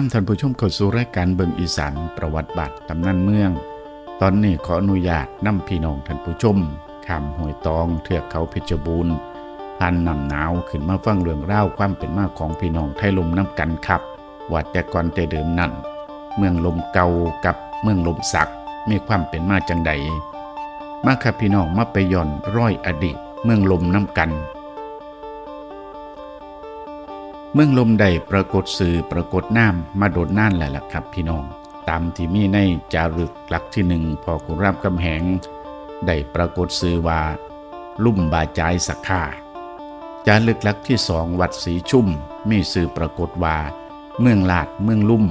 นำท่านผู้ชมเข้าสู่รายการเบิงอีสานประวัติบัตรตำนานเมือง ตอนนี้ขออนุญาตนำพี่น้องท่านผู้ชมข้ามห้วยตองเทือกเขาเพชรบูรณ์ผ่านนำหนาวขึ้นมาฟังเรื่องเล่าความเป็นมาของพี่น้องไทยลมน้ำกันครับว่าแต่ก่อนแต่เดิมนั้นเมืองลมเก่ากับเมืองลมสักมีความเป็นมาจังใดมาครับพี่น้องมาไปย่อนร้อยอดีตเมืองลมน้ำกัน เมืองลมใดปรากฏสื่อปรากฏน้ำมาโดดน่านแหละล่ะครับพี่น้อง ตามที่มีในจารึกหลักที่หนึ่งพอขุนรามกำแหง ได้ปรากฏสื่อว่าลุ่มบาจายสักขาจารึกหลักที่สองวัดสีชุ่มมีสื่อปรากฏว่า เมืองลาดเมืองลุ่ม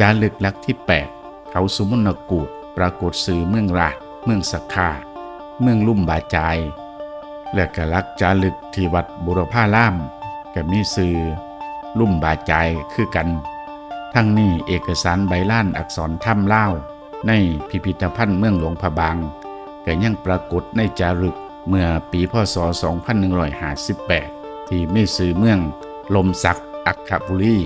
จารึกหลักที่ 8 เขาสุมนกูดปรากฏสื่อเมืองราดเมืองสักขาเมืองลุ่มบาจายและกลักจารึกที่วัดบุรพาล่าม ก็มีสื่อลุ่มบาจายคือกัน ทั้งนี้เอกสารใบล้านอักษรถ้ำเล่าในพิพิธภัณฑ์เมืองหลวงพะบางก็ยังปรากฏในจารึกเมื่อปีพศ 2158 ที่มีสื่อเมืองลมสักอักขบุรี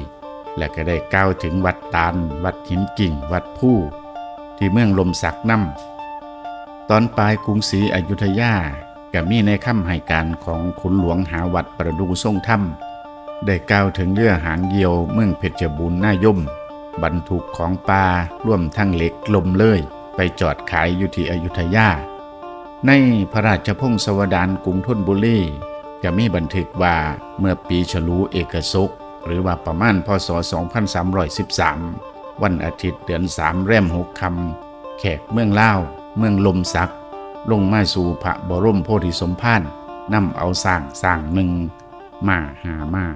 และก็ได้กล่าวถึงวัดตาล วัดหินกิ่ง วัดผู้ ที่เมืองลมสักน้ำตอนปลายกรุงศรีอยุธยาก็มีในคำให้การของขุนหลวงหาวัดประดูทรงถ้ำ ได้กล่าวถึงเรือหางเยียวเมืองเพชรบูรณ์น่าย่มบรรทุกของปลาร่วมทั้งเหล็กลมเลย ไปจอดขายอยู่ที่อยุธยา ในพระราชพงศาวดารกรุงธนบุรีก็มีบันทึกว่าเมื่อปีฉลูเอกศกหรือว่าประมาณพศ 2313 วันอาทิตย์เดือนสามแรมหกคำแขกเมืองเล่าเมืองลมสัก ลงมาสู่พระบรมโพธิสมภารนำเอาสร้างสร้างหนึ่งมาหามา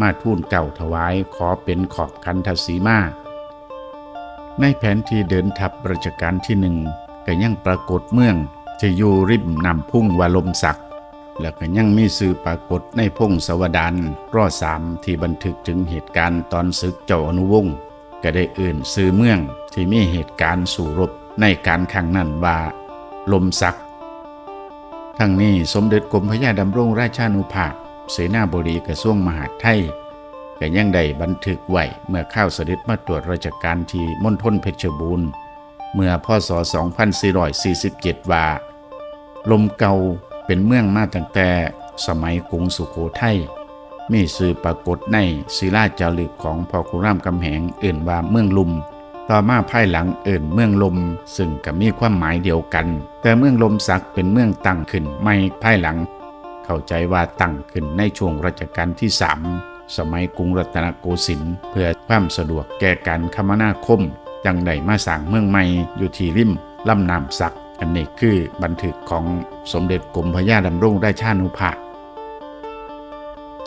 มาทูลเก่าถวายขอเป็นขอบคันทศีมา ในแผนที่เดินทัพรัชกาลที่หนึ่งก็ยังปรากฏเมืองที่อยู่ริมนำพุ่งวาลมศักดิ์แล้วก็ยังมีสื่อปรากฏในพงศวดารรอสามที่บันทึกถึงเหตุการณ์ตอนศึกเจ้าอนุวงศ์ก็ได้เอื่นสื่อเมืองที่มีเหตุการณ์สู่รบในการครั้งนั้นว่า ลมศักดิ์ทั้งนี้สมเด็จกรมพระยาดำรงราชานุภาพ เสนาบดีกระทรวงมหาดไทยก็ยังได้บันทึกไว้เมื่อข้าวสด็จมาตรวจราชการที่มณฑลเพชรบูรณ์ เมื่อพศ 2447 ว่า ลมเก่าเป็นเมืองมาตั้งแต่สมัยกรุงสุโขทัยมีสื่อปรากฏในศิลาจารึกของพ่อขุรามคำแหงเอื่นว่าเมืองลุม ต่อมาภายหลังเอิ่นเมืองลม ซึ่งก็มีความหมายเดียวกัน แต่เมืองลมสักเป็นเมืองตั้งขึ้นไม่ภายหลัง เข้าใจว่าตั้งขึ้นในช่วงรัชกาลที่สามสมัยกรุงรัตนโกสินทร์เพื่อความสะดวกแก่การคมนาคมจังได้มาสร้างเมืองใหม่อยู่ที่ริมลำน้ำสัก อันนี้คือบันทึกของสมเด็จกรมพระยาดำรงราชานุภาพ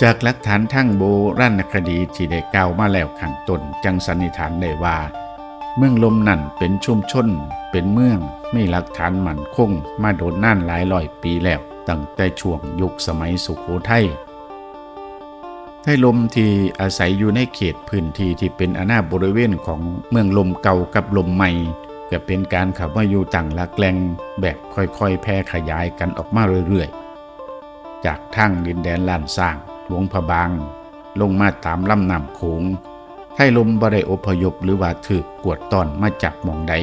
จากหลักฐานทั้งโบราณคดีที่ได้กล่าวมาแล้วข้างต้นจังสันนิษฐานได้ว่า เมืองลมนั่นเป็นชุมชน เป็นเมืองมีหลักฐานมั่นคงมาโดนน่านหลายร้อยปีแล้ว ตั้งแต่ช่วงยุคสมัยสุโขทัยไทยลมที่อาศัยอยู่ในเขตพื้นที่ที่เป็นอาณาบริเวณของเมืองลมเก่ากับลมใหม่ก็เป็นการขับมาอยู่ต่างลักแหลงแบบค่อยๆ แพร่ขยายกันออกมาเรื่อยๆ จากทางดินแดนล้านสร้างหลวงพะบาง ลงมาตามลำน้ำโขงไทยลมบ่ได้อพยพหรือว่าถูกกวดตอนมาจากหม่องใด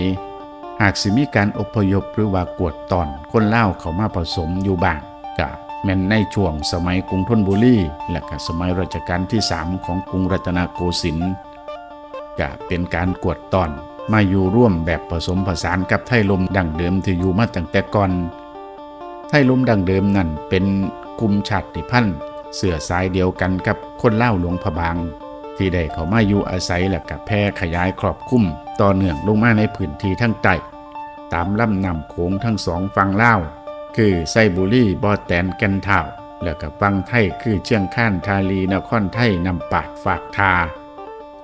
หากสิมีการอพยพหรือว่ากวดตอน คนเล่าเขามาผสมอยู่บ้างก็แม่นในช่วงสมัยกรุงธนบุรีและก็สมัยรัชกาลที่ 3 ของกรุงรัตนโกสินทร์ก็เป็นการกวดตอน มาอยู่ร่วมแบบผสมผสานกับไทยลมดั้งเดิมที่อยู่มาตั้งแต่ก่อนไทยลมดั้งเดิมนั่นเป็นกลุ่มชาติพันธุ์เสือสายเดียวกันกับคนเล่าหลวงพะบาง ที่ได้เขามาอยู่อาศัยและกับแพร่ขยายครอบคลุม ต่อเนื่องลงมาในพื้นที่ทั้งใต้ตามลำนำโขงทั้งสองฝั่งเล่าวคือไซบุรีบอแตนแกนเท่าและกับฟังไทยคือเชียงข้านทาลีนครไทยนำปาดฝากทา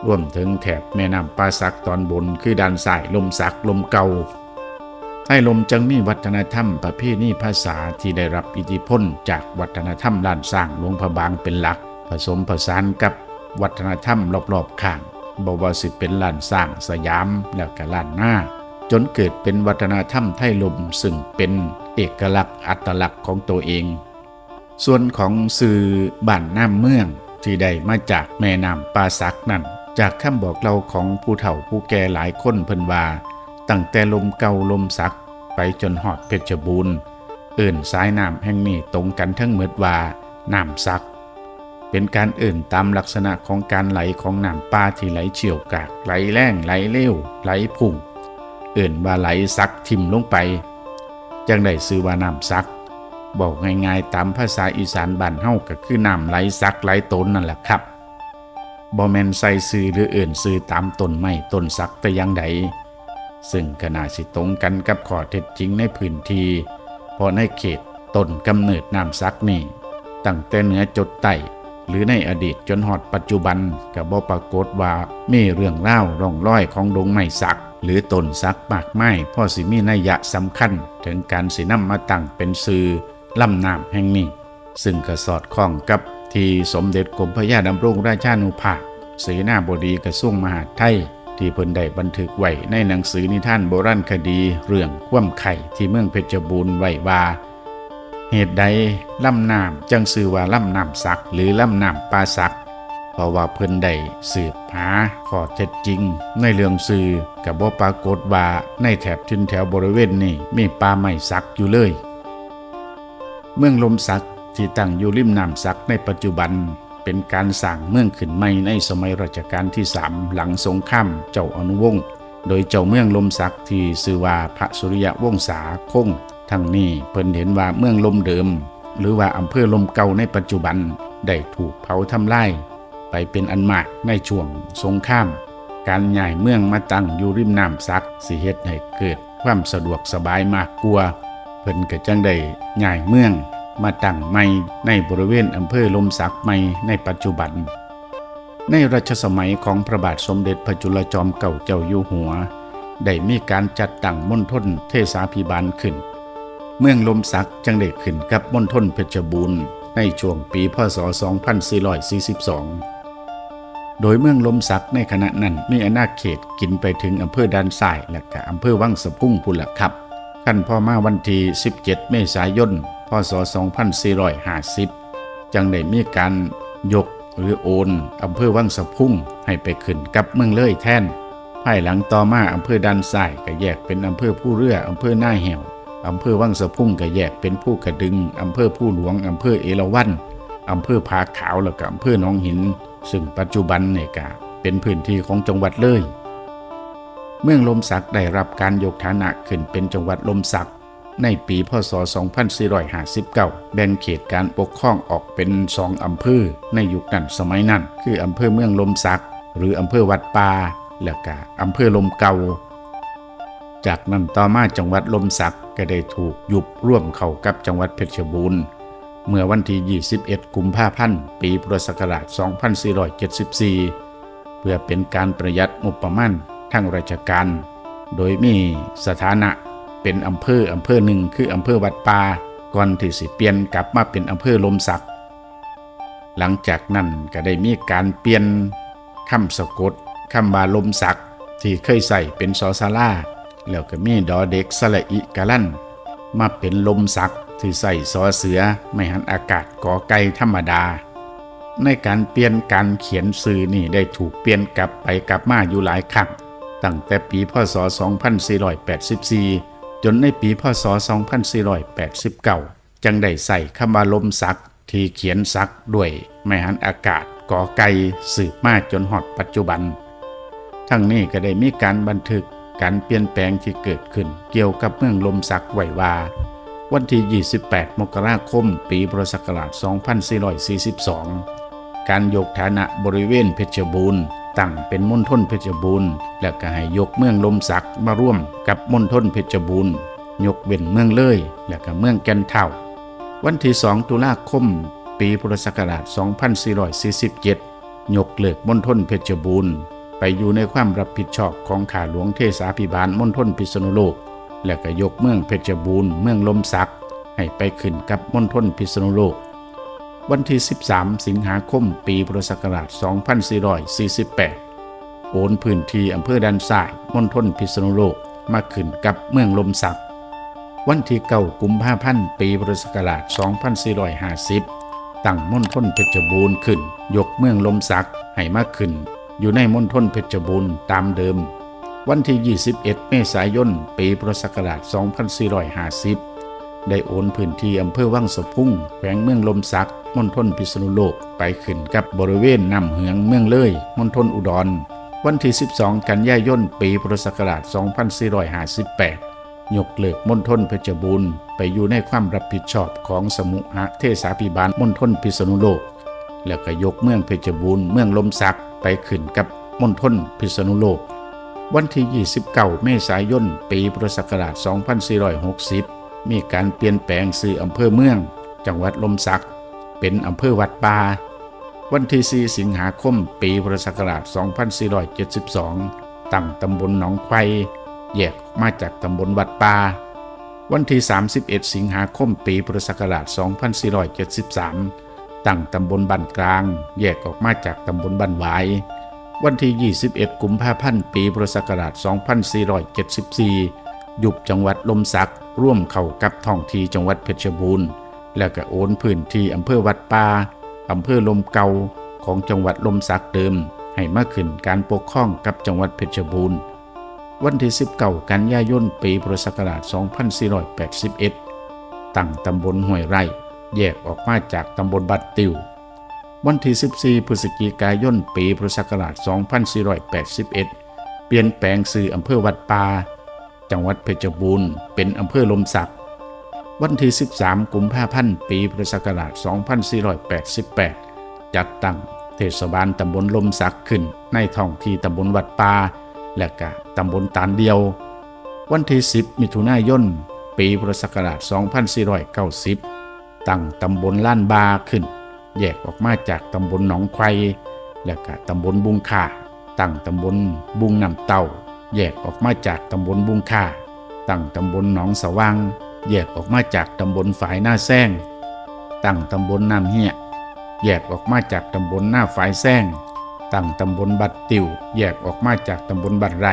รวมถึงแถบแม่น้ำปาสักตอนบนคือด้านสายลมสักลมเก่าไทยลมจึงมีวัฒนธรรมประเพณีภาษาที่ได้รับอิทธิพลจากวัฒนธรรมล้านสร้างหลวงพระบางเป็นหลัก ผสมผสานกับวัฒนธรรมรอบๆข้าง บวาสิเป็นล้านสร้างสยามแล้วก็ล้านหน้า จนเกิดเป็นวัฒนธรรมไทยลมซึ่งเป็นเอกลักษณ์อัตลักษณ์ของตัวเอง ส่วนของสื่อบ้านน้ำเมืองที่ได้มาจากแม่น้ำปาสักนั่น จากคำบอกเล่าของผู้เฒ่าผู้แก่หลายคนเพิ่นว่า ตั้งแต่ลมเก่าลมสักไปจนหอดเพชรบูรณ์เอื่นสายน้ำแห่งนี้ตรงกันทั้งหมดว่าน้ำซัก เป็นการเอื่นตามลักษณะของการไหลของน้ำป่าที่ไหลเฉียวกากไหลแรงไหลเร็วไหลพุ่ง เอื่นว่าไหลซักทิมลงไปจังได้ซื้อว่าน้ำซักบอกง่ายๆตามภาษาอีสานบ้านเฮาก็คือน้ำไหลซักไหลต้นนั่นแหละครับบ่แมนใส่ซื้อหรือเอื่นซื้อตามต้นไม้ต้นซักแต่ยังใดซึ่งขนาดสิตรงกันกับข้อเท็จจริงในพื้นที่เพราะในเขตต้นกำเนิดน้ำซักนี่ตั้งแต่เหนือจดใต้ หรือในอดีตจนหอดปัจจุบันก็บ่ปรากฏว่ามีเรื่องเล่าร่องรอยของดงไม้สัก หรือต้นสักมากไม้พ่อสิมีนัยยะสำคัญ ถึงการสินำมาตั้งเป็นสื่อลำน้ำแห่งนี้ ซึ่งก็สอดคล้องกับที่สมเด็จกรมพระยาดำรงราชานุภาพเสนาบดีกระทรวงมหาดไทย ที่เพิ่นได้บันทึกไว้ในหนังสือนิทานโบราณคดีเรื่องคว่ำไข่ที่เมืองเพชรบูรณ์ไว้ว่า เหตุใดลำน้ำจังชื่อว่าลำน้ำสักหรือลำน้ำปลาสักเพราะว่าเพิ่นได้สืบหาข้อเท็จจริง ในเรื่องสื่อกับบ่าปรากฏว่าในแถบทินแถวบริเวณนี้มีปลาไม้สักอยู่เลย เมืองลมสักที่ตั้งอยู่ริมน้ำสักในปัจจุบันเป็นการสร้างเมืองขึ้นใหม่ในสมัยรัชกาลที่สามหลังสงครามเจ้าอนุวงศ์ โดยเจ้าเมืองลมสักที่ชื่อว่าพระสุริยะวงศาคง ทั้งนี้เพิ่นเห็นว่าเมืองลมเดิม หรือว่าอำเภอลมเก่าในปัจจุบันได้ถูกเผาทำลายไปเป็นอันมากในช่วงสงคราม การย้ายเมืองมาตั้งอยู่ริมน้ำซักสิเฮ็ดให้เกิดความสะดวกสบายมากกว่าเพิ่นก็จังได้ย้ายเมืองมาตั้งใหม่ในบริเวณอำเภอลมสักใหม่ในปัจจุบัน ในรัชสมัยของพระบาทสมเด็จพระจุลจอมเก่าเจ้าอยู่หัว ได้มีการจัดตั้งมณฑลเทศาภิบาลขึ้น เมืองลมสักจังได้ขึ้นกับมณฑลเพชรบูรณ์ในช่วงปีพศ 2442 โดยเมืองลมสักในขณะนั้นมีอาณาเขตกินไปถึงอำเภอด้านซ้ายและก็อำเภอวังสะพุ่งพุ่ละครับขั้นพ่อมาวันที่ 17 เมษายน พศ 2450 จังได้มีการยก หรือโอนอำเภอวังสะพุ่งให้ไปขึ้นกับเมืองเลยแทนภายหลังต่อมาอำเภอด้านซ้ายก็แยกเป็นอำเภอผู้เรืออำเภอหน้าแหวอำเภอวังสะพุ่งก็แยกเป็นผู้กระดึงอำเภอผู้หลวงอำเภอเอราวัณอำเภอผาขาวแล้วก็อำเภอหนองหิน ซึ่งปัจจุบันเนี่ยก็เป็นพื้นที่ของจังหวัดเลย เมืองลมสักได้รับการยกฐานะขึ้นเป็นจังหวัดลมสัก ในปีพศ 2459 แบ่งเขตการปกครองออกเป็นสองอำเภอในยุคนั้นสมัยนั้น คืออำเภอเมืองลมสัก หรืออำเภอวัดปาและก็อำเภอลมเกาจากนั้นต่อมาจังหวัดลมสักก็ได้ถูกยุบร่วมเข้ากับจังหวัดเพชรบูรณ์เมื่อวันที่ 21 กุมภาพันธ์ ปีพุทธศักราช 2474 เพื่อเป็นการประหยัดงบประมาณทางราชการ โดยมีสถานะ เป็นอำเภออำเภอหนึ่งคืออำเภอวัดปาก่อนที่สิเปลี่ยนกลับมาเป็นอำเภอลมสัก หลังจากนั้นก็ได้มีการเปลี่ยนคำสะกดคำบาลมสักที่เคยใส่เป็นสอสาราแล้วก็มีดอเด็กสละอิกะลั่นมาเป็นลมสักที่ใส่ซอเสือไม่หันอากาศกอไก่ธรรมดา ในการเปลี่ยนการเขียนสื่อนี่ได้ถูกเปลี่ยนกลับไปกลับมาอยู่หลายครั้งตั้งแต่ปีพศ 2484 จนในปีพศ 2489 จังได้ใส่คำว่าลมสักที่เขียนสักด้วยไม่หันอากาศก่อไก่สืบมาจนหอดปัจจุบัน ทั้งนี้ก็ได้มีการบันทึกการเปลี่ยนแปลงที่เกิดขึ้นเกี่ยวกับเมืองลมสักไหววา วันที่ 28 มกราคม ปีพุทธศักราช 2442 การยกฐานะบริเวณเพชรบูรณ์ ตั้งเป็นมณฑลเพชรบูรณ์และก็ให้ยกเมืองลมสักมาร่วมกับมณฑลเพชรบูรณ์ยกเว้นเมืองเลย และก็เมืองแก่นเท่า วันที่ 2 ตุลาคม ปีพุทธศักราช 2447 ยกเลิกมณฑลเพชรบูรณ์ ไปอยู่ในความรับผิดชอบของข้าหลวงเทศาภิบาลมณฑลพิษณุโลก และก็ยกเมืองเพชรบูรณ์เมืองลมสักให้ไปขึ้นกับมณฑลพิษณุโลก วันที่ 13 สิงหาคม ปีพุทธศักราช 2448 โอนพื้นที่อำเภอดันทรายมณฑลพิษณุโลกมาขึ้นกับเมืองลมสักวันที่เก้ากุมภาพันธ์ปีพุทธศักราช 2450 ตั้งมณฑลเพชรบูรณ์ขึ้น ยกเมืองลมสักให้มาขึ้น อยู่ในมณฑลเพชรบูรณ์ตามเดิม วันที่ 21 เมษายน ปีพุทธศักราช 2450 ได้โอนพื้นที่อำเภอวังสะพุ่งแขวงเมืองลมสักมณฑลพิษณุโลกไปขึ้นกับบริเวณน้ำเหืองเมืองเลยมณฑลอุดร วันที่ 12 กันยายนปีพุทธศักราช 2458 ยกเลิกมณฑลเพชรบูรณ์ไปอยู่ในความรับผิดชอบของสมุหเทศาพิบาลมณฑลพิษณุโลก แล้วก็ยกเมืองเพชรบูรณ์เมืองลมสักไปขึ้นกับมณฑลพิษณุโลก วันที่ 29 เมษายน ปีพุทธศักราช 2460 มีการเปลี่ยนแปลงชื่ออำเภอเมือง จังหวัดลมสัก เป็นอำเภอวัดป่าวันที่ 4 สิงหาคม ปีพุทธศักราช 2472 ตั้งตำบลหนองไควแยกออกมาจากตำบลวัดป่าวันที่ 31 สิงหาคม ปีพุทธศักราช 2473 ตั้งตำบลบ้านกลาง แยกออกมาจากตำบลบ้านหวาย วันที่ 21 กุมภาพันธ์ ปีพุทธศักราช 2474 ยุบจังหวัดลมสักร่วมเข้ากับท้องที่จังหวัดเพชรบูรณ์ แล้วก็โอนพื้นที่อำเภอวัดป่าอำเภอลมเกาของจังหวัดลมสักเดิม ให้มาขึ้นการปกครองกับจังหวัดเพชรบูรณ์ วันที่19กันยายนปีพุทธศักราช 2481 ตั้งตำบลห้วยไร่ แยกออกมาจากตำบลบัดติว วันที่ 14 พฤศจิกายนปีพุทธศักราช 2481 เปลี่ยนแปลงชื่ออำเภอวัดป่า จังหวัดเพชรบูรณ์เป็นอำเภอลมสัก วันที่ 13 กุมภาพันธ์ ปีพุทธศักราช 2488 จัดตั้งเทศบาลตำบลลมสักขึ้น ในท้องที่ตำบลวัดปาและก็ตำบลตาลเดียว วันที่ 10 มิถุนายน ปีพุทธศักราช 2490 ตั้งตำบลล้านบาขึ้น แยกออกมาจากตำบลหนองไควและก็ตำบลบุงค่าตั้งตำบลบุงน้ำเต่า แยกออกมาจากตำบลบุงค่าตั้งตำบลหนองสว่างแยกออกมาจากตำบลฝายหน้าแซงตั้งตำบลน้ำเหี้ยแยกออกมาจากตำบลหน้าฝายแซงตั้งตำบลบัดติวแยกออกมาจากตำบลบัดไร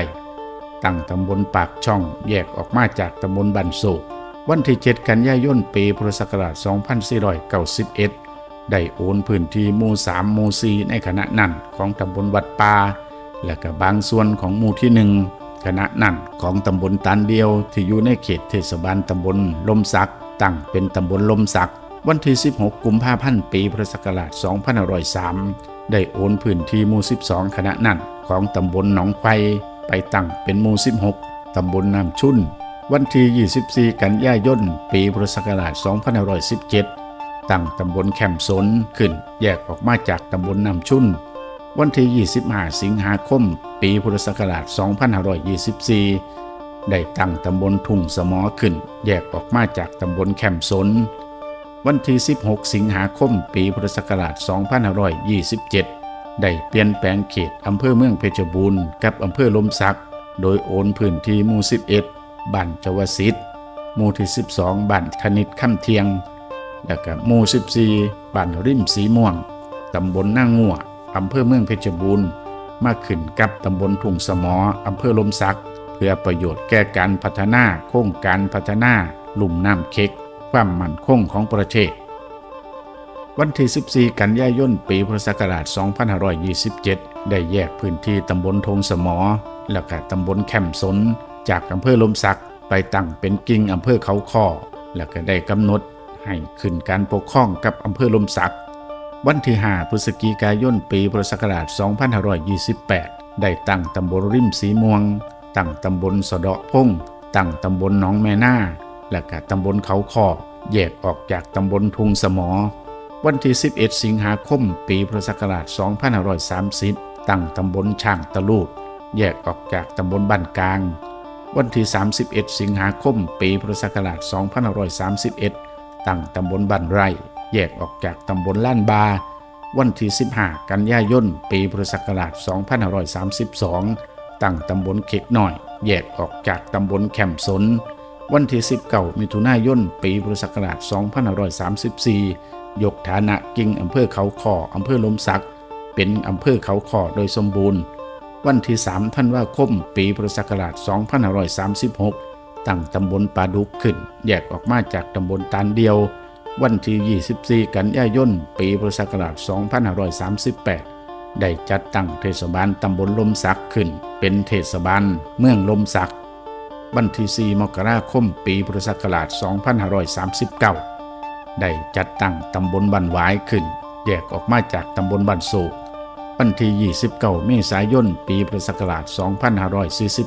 ตั้งตำบลปากช่อง แยกออกมาจากตำบลบันโศกวันที่ 7 กันยายนปีพุทธศักราช 2491 ได้โอนพื้นที่หมู่3หมู่4ในขณะนั้นของตำบลวัดป่า และก็บางส่วนของหมู่ที่1ขณะนั้นของตำบลตันเดียวที่อยู่ในเขตเทศบาลตำบลลมสัก ตั้งเป็นตำบลลมสัก วันที่ 16 กุมภาพันธ์ปีพุทธศักราช2503 ได้โอนพื้นที่หมู่ 12ขณะนั้นของตำบลหนองไควไปตั้งเป็นหมู่ 16 ตำบลน้ำชุนวันที่ 24 กันยายนปีพุทธศักราช2517 ตั้งตำบลแคมสนขึ้นแยกออกมาจากตำบลน้ำชุน วันที่ 25 สิงหาคม ปีพุทธศักราช 2524 ได้ตั้งตำบลทุ่งสมอขึ้น แยกออกมาจากตำบลแคมสน วันที่ 16 สิงหาคม ปีพุทธศักราช 2527 ได้เปลี่ยนแปลงเขตอำเภอเมืองเพชรบูรณ์กับอำเภอลมสัก โดยโอนพื้นที่หมู่ 11 บ้านจวสิทธิ์หมู่ที่ 12 บ้านธนิตค่ำเทียง แล้วก็หมู่ 14 บ้านริมสีม่วง ตำบลน้างงัว อำเภอเมืองเพชรบูรณ์มาขึ้นกับตำบลทุ่งสมออำเภอลมสัก เพื่อประโยชน์แก่การพัฒนาโครงการพัฒนาลุ่มน้ำเค็ก ความมั่นคงของประเทศ วันที่ 14 กันยายน ปีพุทธศักราช 2527 ได้แยกพื้นที่ตำบลทงสมอ และก็ตำบลแคมสน จากอำเภอลมสักไปตั้งเป็นกิ่งอำเภอเขาคอและก็ได้กำหนดให้ขึ้นการปกครองกับอำเภอลมสัก วันที่5พฤศจิกายนปีพุทธศักราช 2528 ได้ตั้งตำบลริมสีม่วง ตั้งตำบลสะเดาะพงตั้งตำบลหนองแม่นาและก็ตำบลเขาคอแยกออกจากตำบลทุงสมอ วันที่ 11 สิงหาคม ปีพุทธศักราช 2530 ตั้งตำบลช่างตะลูดแยกออกจากตำบลบ้านกลาง วันที่ 31 สิงหาคม ปีพุทธศักราช 2531 ตั้งตำบลบ้านไร่ แยกออกจากตำบลล้านบา วันที่ 15 กันยายน ปีพุทธศักราช 2532 ตั้งตำบลเข็กหน่อย แยกออกจากตำบลแคมสน วันที่ 19 มิถุนายน ปีพุทธศักราช 2534 ยกฐานะกิ่งอำเภอเขาคออำเภอลมสัก เป็นอำเภอเขาคอโดยสมบูรณ์ วันที่ 3 ธันวาคม ปีพุทธศักราช 2536ตั้งตำบลปาดุกขึ้น แยกออกมาจากตำบลตานเดียว วันที่ 24 กันยายน ปีพุทธศักราช 2538 ได้จัดตั้งเทศบาลตำบลลมสักขึ้น เป็นเทศบาลเมืองลมสัก วันที่ 4 มกราคม ปีพุทธศักราช 2539 ได้จัดตั้งตำบลบันหวายขึ้น แยกออกมาจากตำบลบันโศกวันที่ 29 เมษายน ปีพุทธศักราช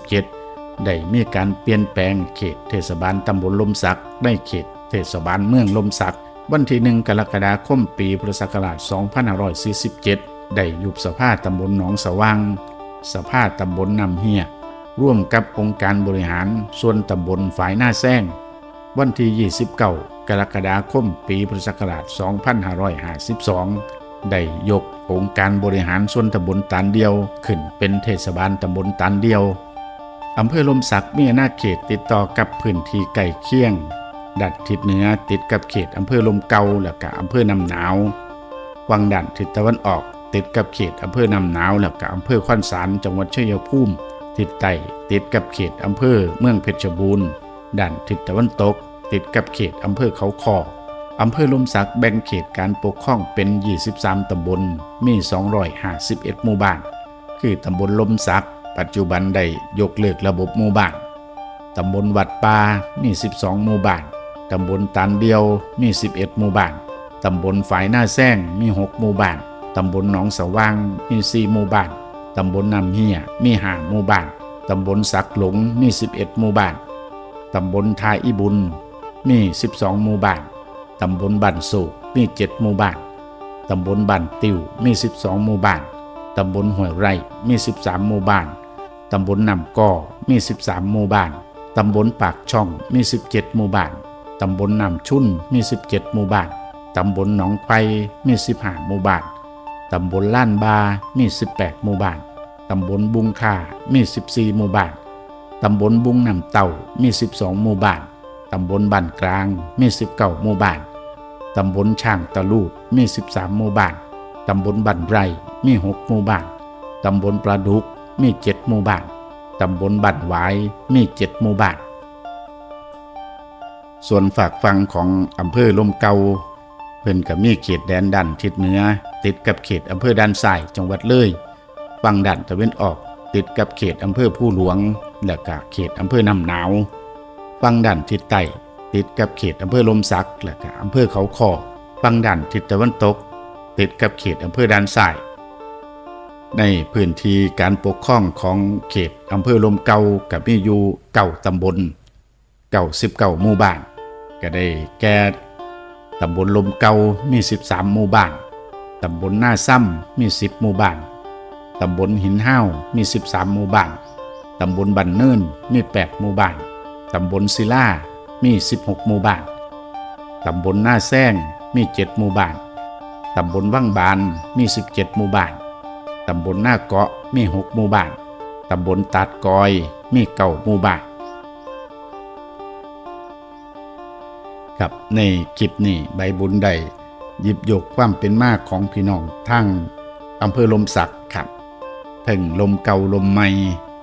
2547 ได้มีการเปลี่ยนแปลงเขตเทศบาลตำบลลมสักได้เขต เทศบาลเมืองลมสักวันที่1กรกฎาคมปีพุทธศักราช 2547 ได้ยุบสภาตำบลหนองสว่าง สภาตำบลนำเฮียร่วมกับองค์การบริหารส่วนตำบลฝ่ายหน้าแซงวันที่ 29 กรกฎาคม ปีพุทธศักราช 2552 ได้ยกองค์การบริหารส่วนตำบลตานเดียว ขึ้นเป็นเทศบาลตำบลตานเดียวอำเภอลมสักมีอาณาเขตติดต่อกับพื้นที่ใกล้เคียง ดัดทิศเหนือติดกับเขตอำเภอลมเกาและก็อำเภอนำหนาววังดันทิศตะวันออก ติดกับเขตอำเภอนำหนาวและก็อำเภอขอนสารจังหวัดชัยภูมิทิศใต้ติดกับเขตอำเภอเมืองเพชรบูรณ์ด้านทิศตะวันตก ติดกับเขตอำเภอเขาคออำเภอลมสักแบ่งเขตการปกครองเป็น 23 ตำบล มี 251 หมู่บ้าน คือตำบลลมสัก ปัจจุบันได้ยกเลิกระบบหมู่บ้าน ตำบลวัดป่ามี 12 หมู่บ้าน ตำบลตันเดียวมี 11 หมู่บ้าน ตำบลฝายหน้าแซงมี 6 หมู่บ้าน ตำบลหนองสว่างมี 4 หมู่บ้าน ตำบลนำเฮียมี5หมู่บ้าน ตำบลสักหลงมี 11 หมู่บ้าน ตำบลทายอิบุญมี 12 หมู่บ้าน ตำบลบันโศกมี 7 หมู่บ้าน ตำบลบันติวมี 12 หมู่บ้าน ตำบลห้วยไร่มี 13 หมู่บ้าน ตำบลนำก่อมี 13 หมู่บ้าน ตำบลปากช่องมี 17 หมู่บ้าน ตำบลนำชุ่นมี 17 หมู่บ้าน ตำบลหนองไผ่มี 15 หมู่บ้าน ตำบลล้านบา มี 18 หมู่บ้าน ตำบลบุงค่ามี 14 หมู่บ้าน ตำบลบุงนำเต่ามี 12 หมู่บ้าน ตำบลบ้านกลางมี 19 หมู่บ้าน ตำบลช่างตะลูดมี 13 หมู่บ้าน ตำบลบันไรมี 6 หมู่บ้าน ตำบลปลาดุกมี 7 หมู่บ้าน ตำบลบันหวายมี 7 หมู่บ้าน ส่วนฝากฟังของอำเภอลมเกาเพิ่นก็มีเขตแดนดันทิศเหนือ ติดกับเขตอำเภอด้านซ้ายจังหวัดเลยฝั่งด้านตะเวนออกติดกับเขตอำเภอผู้หลวง และก็เขตอำเภอน้ำหนาวฝั่งด้านทิศใต้ติดกับเขตอำเภอลมสักและก็อำเภอเขาคอฝั่งด้านทิศตะวันตก ติดกับเขตอำเภอด้านซ้ายในพื้นที่การปกครองของเขตอำเภอลมเกากับมีอยู่เก่าตำบลเก่าสิบเก่าหมู่บ้าน ก็ได้แก่ตำบลลมเกามี 13 หมู่บ้าน ตำบลหน้าซ้ำมี 10 หมู่บ้าน ตำบลหินห้าวมี 13 หมู่บ้าน ตำบลบันเนินมี 8 หมู่บ้าน ตำบลศิลามี 16 หมู่บ้าน ตำบลหน้าแซงมี 7 หมู่บ้าน ตำบลวังบานมี 17 หมู่บ้าน ตำบลหน้าเกาะมี 6 หมู่บ้าน ตำบลตัดกอยมีเก่าหมู่บ้าน ครับในคลิปนี้ใบบุญได้หยิบยกความเป็นมากของพี่น้องทั้งอำเภอลมสักครับถึงลมเก่าลมใหม่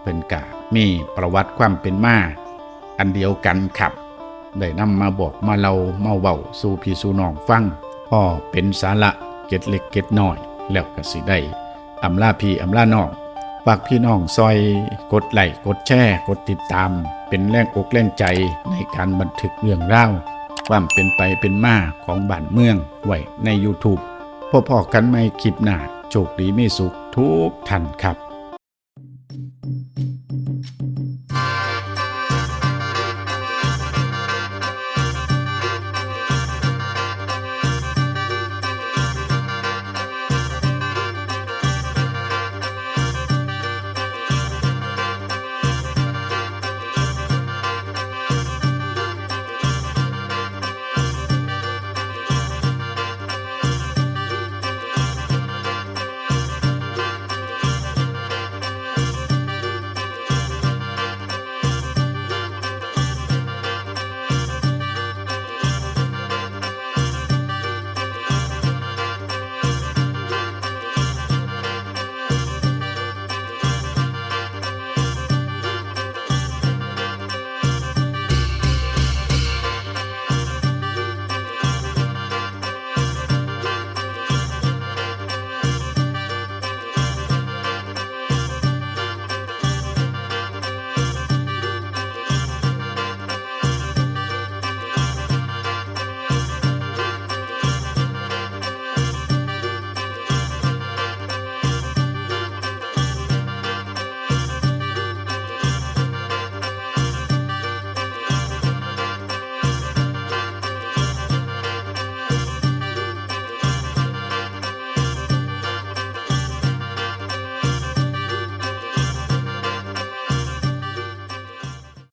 เป็นกะมีประวัติความเป็นมาอันเดียวกันครับ ได้นำมาบอกมาเล่ามาเว้าสู่พี่สู่น้องฟังพ่อเป็นสาระเก็ดเล็กเก็ดน้อย แล้วก็สิได้อำลาพี่อำลาน้องฝากพี่น้องซอยกดไลค์กดแชร์ กดติดตาม เป็นแรงอกแรงใจในการบันทึกเรื่องรา ความเป็นไปเป็นมาของบ้านเมืองไว้ใน YouTube พอกันไม่คลิปหน้าโชคดีไม่สุขทุกท่านครับ